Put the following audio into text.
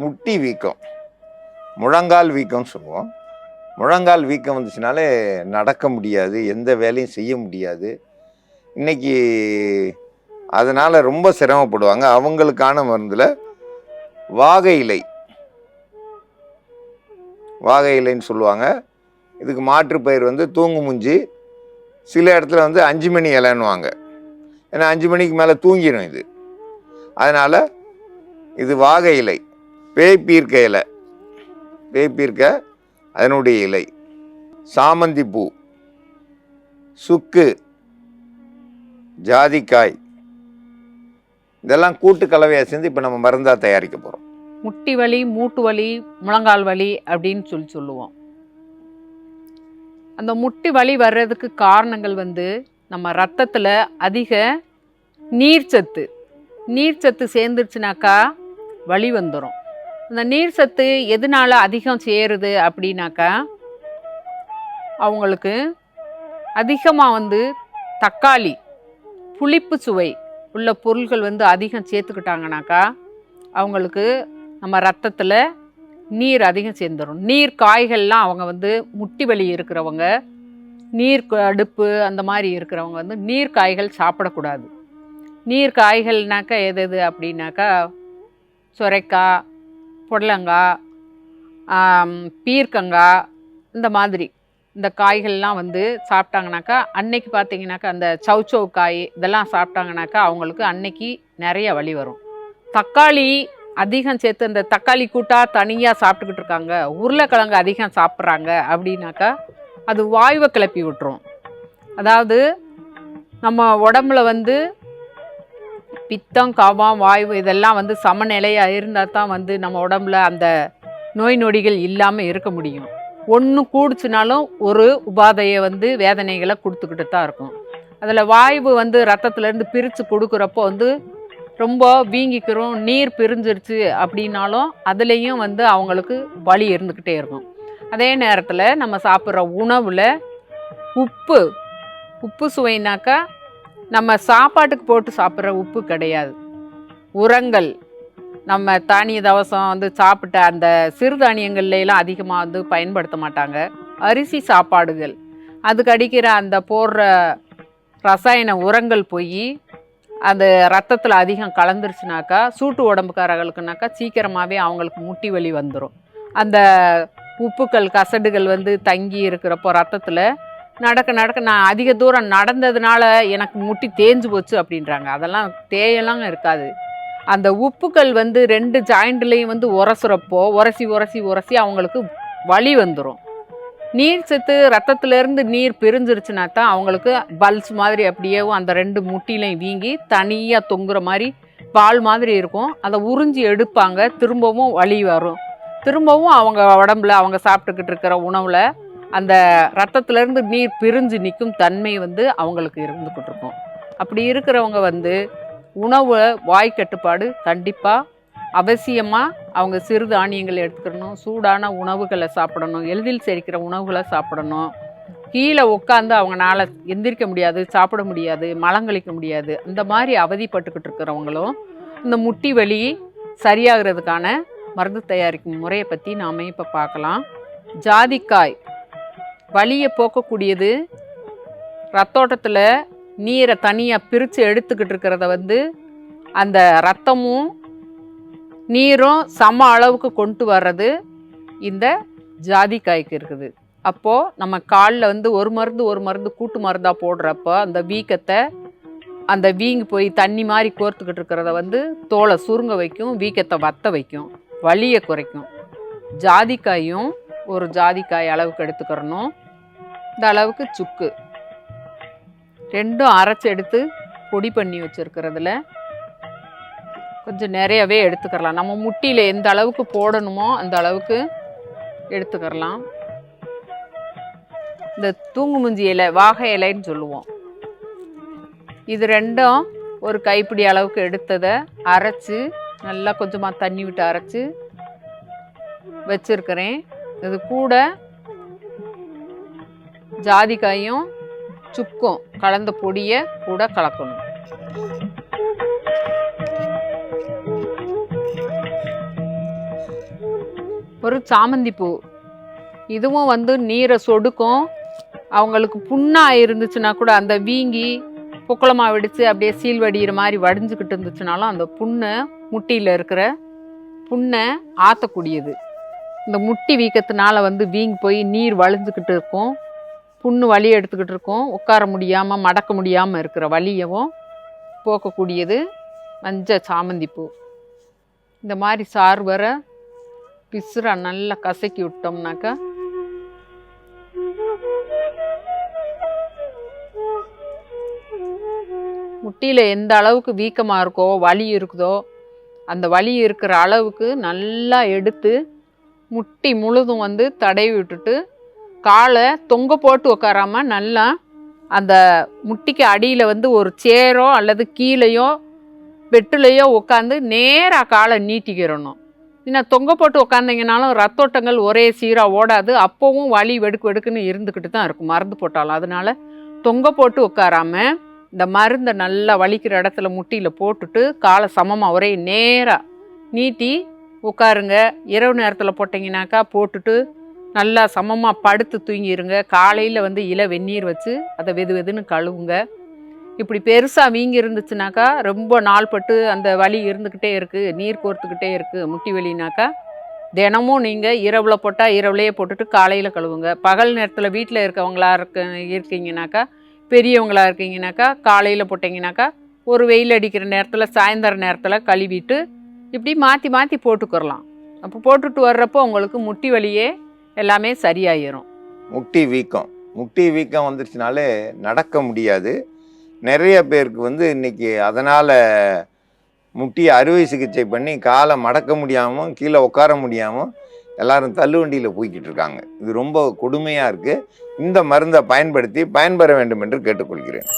முட்டி வீக்கம். முழங்கால் வீக்கம்னு சொல்லுவோம். முழங்கால் வீக்கம் வந்துச்சுனாலே நடக்க முடியாது எந்த வேலையும் செய்ய முடியாது. இன்னைக்கு அதனால் ரொம்ப சிரமப்படுவாங்க. அவங்களுக்கான மருந்தில் வாகை இலை. வாகை இலைன்னு சொல்லுவாங்க. இதுக்கு மாற்று வந்து தூங்கு முஞ்சி. சில இடத்துல வந்து அஞ்சு மணி இலைன்னுவாங்க. ஏன்னா அஞ்சு மணிக்கு மேலே தூங்கிடும் இது. அதனால் இது வாகை இலை. பேய்பீர்க்க இலை பேய்பீர்க்க அதனுடைய இலை சாமந்தி பூ சுக்கு ஜாதிக்காய் இதெல்லாம் கூட்டு கலவையாக சேர்ந்து இப்போ நம்ம மருந்தாக தயாரிக்க போகிறோம் முட்டி வலி மூட்டு வலி முழங்கால் வலி அப்படின்னு சொல்லி சொல்லுவோம். அந்த முட்டி வலி வர்றதுக்கு காரணங்கள் வந்து நம்ம ரத்தத்தில் அதிக நீர்ச்சத்து. நீர்ச்சத்து சேர்ந்துருச்சுனாக்கா வலி வந்துடும் இந்த நீர் சத்து எதனால அதிகம் சேருது அப்படின்னாக்கா அவங்களுக்கு அதிகமாக வந்து தக்காளி புளிப்பு சுவை உள்ள பொருள்கள் வந்து அதிகம் சேர்த்துக்கிட்டாங்கனாக்கா அவங்களுக்கு நம்ம ரத்தத்தில் நீர் அதிகம் சேர்ந்துடும் நீர் காய்கள்லாம் அவங்க வந்து முட்டி வலி இருக்கிறவங்க நீர் அடுப்பு அந்த மாதிரி இருக்கிறவங்க வந்து நீர் காய்கள் சாப்பிடக்கூடாது. நீர் காய்கள்னாக்கா எது எது அப்படின்னாக்கா சுரைக்காய் புடலங்காய் பீர்க்கங்காய் இந்த மாதிரி இந்த காய்கள்லாம் வந்து சாப்பிட்டாங்கனாக்கா அன்னைக்கு பார்த்தீங்கன்னாக்கா அந்த சௌச்சௌ காய் இதெல்லாம் சாப்பிட்டாங்கனாக்கா அவங்களுக்கு அன்னைக்கு நிறைய வலி வரும். தக்காளி அதிகம் சேர்த்து இந்த தக்காளி கூட்டா தனியாக சாப்பிட்டுக்கிட்டு இருக்காங்க. உருளைக்கிழங்கு அதிகம் சாப்பிட்றாங்க அப்படின்னாக்கா அது வாயுவை கிளப்பி விட்டுரும். அதாவது நம்ம உடம்புல வந்து பித்தம் கவம் வாயு இதெல்லாம் வந்து சமநிலையாக இருந்தால் தான் வந்து நம்ம உடம்புல அந்த நோய் நொடிகள் இல்லாமல் இருக்க முடியும். ஒன்று கூடுச்சுனாலும் ஒரு உபாதையை வந்து வேதனைகளை கொடுத்துக்கிட்டு தான் இருக்கும். அதில் வாய்வு வந்து ரத்தத்துலேருந்து பிரித்து கொடுக்குறப்போ வந்து ரொம்ப வீங்கிக்கிறோம் நீர் பிரிஞ்சிருச்சு அப்படின்னாலும் அதுலேயும் வந்து அவங்களுக்கு வலி இருந்துக்கிட்டே இருக்கும். அதே நேரத்தில் நம்ம சாப்பிட்ற உணவில் உப்பு உப்பு சுவைனாக்கா நம்ம சாப்பாட்டுக்கு போட்டு சாப்பிட்ற உப்பு கிடையாது. உரங்கள் நம்ம தானிய தவசம் வந்து சாப்பிட்ட அந்த சிறுதானியங்கள்லாம் அதிகமாக வந்து பயன்படுத்த மாட்டாங்க. அரிசி சாப்பாடுகள் அதுக்கு அடிக்கிற அந்த போடுற ரசாயன உரங்கள் போய் அந்த ரத்தத்தில் அதிகம் கலந்துருச்சுனாக்கா சூட்டு உடம்புக்காரர்களுக்குனாக்கா சீக்கிரமாகவே அவங்களுக்கு முட்டி வலி வந்துடும் அந்த உப்புக்கள் கசடுகள் வந்து தங்கி இருக்கிறப்போ ரத்தத்தில் நடக்க நடக்க நான் அதிக தூரம் நடந்ததுனால எனக்கு முட்டி தேஞ்சு போச்சு அப்படின்றாங்க. அதெல்லாம் தேயெல்லாம் இருக்காது. அந்த உப்புக்கள் வந்து ரெண்டு ஜாயிண்ட்லேயும் வந்து உரசுறப்போ உரசி உரசி உரசி அவங்களுக்கு வலி வந்துடும் நீர் சத்து ரத்தத்திலேருந்து நீர் பிரிஞ்சிருச்சுனா தான் அவங்களுக்கு பல்ஸ் மாதிரி அப்படியேவும் அந்த ரெண்டு முட்டிலையும் வீங்கி தனியாக தொங்குற மாதிரி பால் மாதிரி இருக்கும். அதை உறிஞ்சி எடுப்பாங்க. திரும்பவும் வலி வரும். திரும்பவும் அவங்க உடம்புல அவங்க சாப்பிட்டுக்கிட்டு இருக்கிற உணவில் அந்த ரத்தத்துலேருந்து நீர் பிரிஞ்சு நிற்கும் தன்மை வந்து அவங்களுக்கு இருந்துக்கிட்டு இருக்கும் அப்படி இருக்கிறவங்க வந்து உணவு வாய் கட்டுப்பாடு கண்டிப்பாக அவசியமாக அவங்க சிறுதானியங்கள் எடுத்துக்கணும் சூடான உணவுகளை சாப்பிடணும் எளிதில் செரிக்கிற உணவுகளை சாப்பிடணும். கீழே உட்காந்து அவங்களால எந்திரிக்க முடியாது சாப்பிட முடியாது மலங்கழிக்க முடியாது. அந்த மாதிரி அவதிப்பட்டுக்கிட்டு இருக்கிறவங்களும் இந்த முட்டி வலி சரியாகிறதுக்கான மருந்து தயாரிக்கும் முறையை பற்றி நாம் இப்போ பார்க்கலாம். ஜாதிக்காய். வலியை போக்கக்கூடியது. ரத்தோட்டத்தில் நீரை தனியாக பிரித்து எடுத்துக்கிட்டு இருக்கிறத வந்து அந்த ரத்தமும் நீரும் சம அளவுக்கு கொண்டு வர்றது இந்த ஜாதிக்காய்க்கு இருக்குது. அப்போது நம்ம காலில் வந்து ஒரு மருந்து ஒரு மருந்து கூட்டு மருந்தாக போடுறப்போ அந்த வீக்கத்தை அந்த வீங்கி போய் தண்ணி மாதிரி கோர்த்துக்கிட்டு இருக்கிறத வந்து தோலை சுருங்க வைக்கும் வீக்கத்தை வத்த வைக்கும் வலியை குறைக்கும். ஜாதிக்காயும் ஒரு ஜாதிக்காய் அளவுக்கு எடுத்துக்கிறணும். இந்த அளவுக்கு சுக்கு. ரெண்டும் அரைச்சி எடுத்து பொடி பண்ணி வச்சுருக்கிறதுல. கொஞ்சம் நிறையவே எடுத்துக்கிறலாம். நம்ம முட்டியில் எந்த அளவுக்கு போடணுமோ அந்த அளவுக்கு எடுத்துக்கிறலாம். இந்த தூங்குமுஞ்சி இலை வாகை இலைன்னு சொல்லுவோம். இது ரெண்டும் ஒரு கைப்பிடி அளவுக்கு எடுத்ததை அரைச்சி நல்லா கொஞ்சமாக தண்ணி விட்டு அரைச்சி வச்சுருக்கிறேன். இது கூட ஜாதிக்காயும் சுக்கும் கலந்த பொடியை கூட கலக்கணும். ஒரு சாமந்தி பூ. இதுவும் வந்து நீரை சொடுக்கும். அவங்களுக்கு புண்ணாக இருந்துச்சுன்னா கூட அந்த வீங்கி புக்கலமாக வெடிச்சு அப்படியே சீல் வடிகிற மாதிரி வடிஞ்சுக்கிட்டு இருந்துச்சுனாலும் அந்த புண்ணை முட்டியில் இருக்கிற புண்ணை ஆற்றக்கூடியது இந்த முட்டி வீக்கத்தினால வந்து வீங்கி போய் நீர் வளைஞ்சுக்கிட்டு இருக்கும். புண்ணு வலி எடுத்துக்கிட்டு இருக்கும். உட்கார முடியாமல் மடக்க முடியாமல் இருக்கிற வலியவும் போக்கக்கூடியது மஞ்ச சாமந்தி பூ. இந்த மாதிரி சாறு வர பிசுறா நல்லா கசக்கி விட்டோம்னாக்கா முட்டியில் எந்த அளவுக்கு வீக்கமாக இருக்கோ வலி இருக்குதோ அந்த வலி இருக்கிற அளவுக்கு நல்லா எடுத்து முட்டி முழுதும் வந்து தடவி விட்டுட்டு காலை தொங்க போட்டு உட்காராம நல்லா அந்த முட்டிக்கு அடியில் வந்து ஒரு சேரோ அல்லது கீழேயோ வெட்டுலையோ உட்காந்து நேராக காலை நீட்டிக்கிறணும். இன்னும் தொங்க போட்டு உட்காந்திங்கனாலும் ரத்தோட்டங்கள் ஒரே சீராக ஓடாது. அப்போவும் வலி வெடுக்கு வெடுக்குன்னு இருந்துக்கிட்டு தான் இருக்கும். மருந்து போட்டாலும். அதனால் தொங்க போட்டு உட்காராம இந்த மருந்தை நல்லா வலிக்கிற இடத்துல முட்டியில் போட்டுட்டு காலை சமமாக ஒரே நேராக நீட்டி உட்காருங்க இரவு நேரத்தில் போட்டிங்கனாக்கா போட்டுட்டு நல்லா சமமாக படுத்து தூங்கிடுங்க காலையில் வந்து இலை வெந்நீர் வச்சு அதை வெது வெதுன்னு கழுவுங்க. இப்படி பெருசாக வீங்கி இருந்துச்சுனாக்கா ரொம்ப நாள் பட்டு அந்த வலி இருந்துக்கிட்டே இருக்குது நீர் கோர்த்துக்கிட்டே இருக்குது முட்டி வலினாக்கா. தினமும் நீங்கள் இரவில் போட்டால் இரவுலையே போட்டுட்டு காலையில் கழுவுங்க. பகல் நேரத்தில் வீட்டில் இருக்கவங்களா இருக்க இருக்கீங்கனாக்கா பெரியவங்களா இருக்கீங்கனாக்கா காலையில் போட்டிங்கனாக்கா ஒரு வெயில் அடிக்கிற நேரத்தில் சாயந்தர நேரத்தில் கழுவிட்டு இப்படி மாற்றி மாற்றி போட்டுக்கிறலாம். அப்போ போட்டுட்டு வர்றப்போ உங்களுக்கு முட்டி வலியே எல்லாமே சரியாயிரும். முட்டி வீக்கம். முட்டி வீக்கம் வந்துருச்சுனாலே நடக்க முடியாது. நிறைய பேருக்கு வந்து இன்னைக்கு அதனால் முட்டி அறுவை சிகிச்சை பண்ணி காலை மடக்க முடியாமல் கீழே உட்கார முடியாமல் எல்லாரும் தள்ளுவண்டியில் போய்கிட்டு இருக்காங்க. இது ரொம்ப கொடுமையாக இருக்குது இந்த மருந்தை பயன்படுத்தி பயன்பெற வேண்டும் என்று கேட்டுக்கொள்கிறேன்.